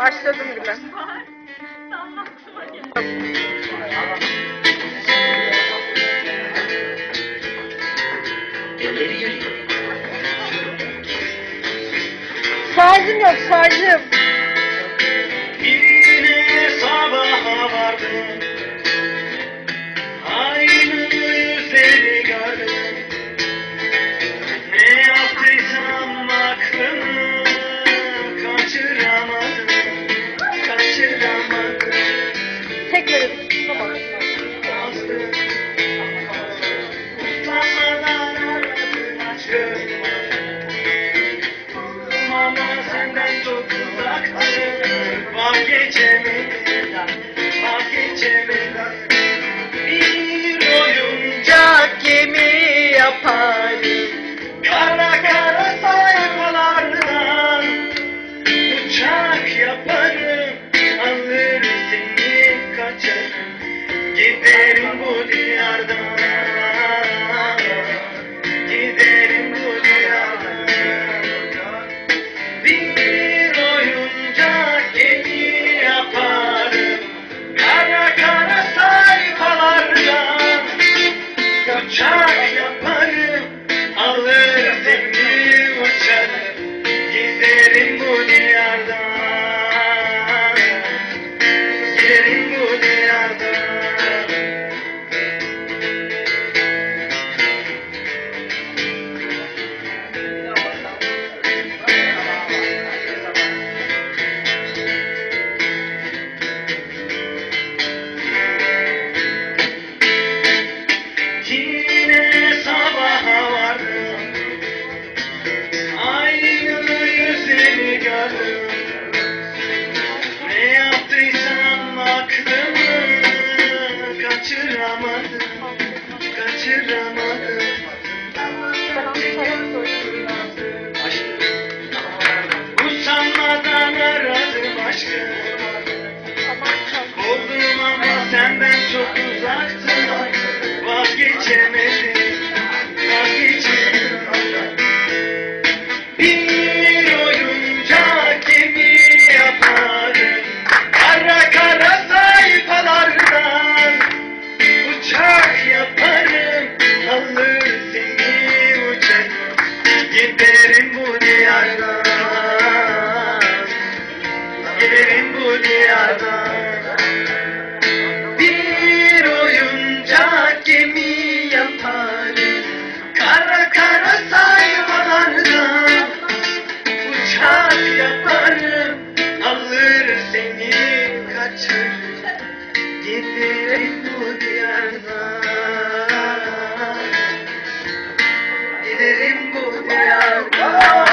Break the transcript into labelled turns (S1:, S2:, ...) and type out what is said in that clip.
S1: Başladım bile. Şarjım yok şarjım.
S2: senden çok uzaktı Vazgeçemedim, vazgeçemedim Bir oyuncak gemi yapar. Giderim bu diyardan Giderim bu diyardan Bir oyuncak gemi yaparım Kara kara sayfalarda Uçak yaparım Alır seni kaçırır Giderim bu diyardan oh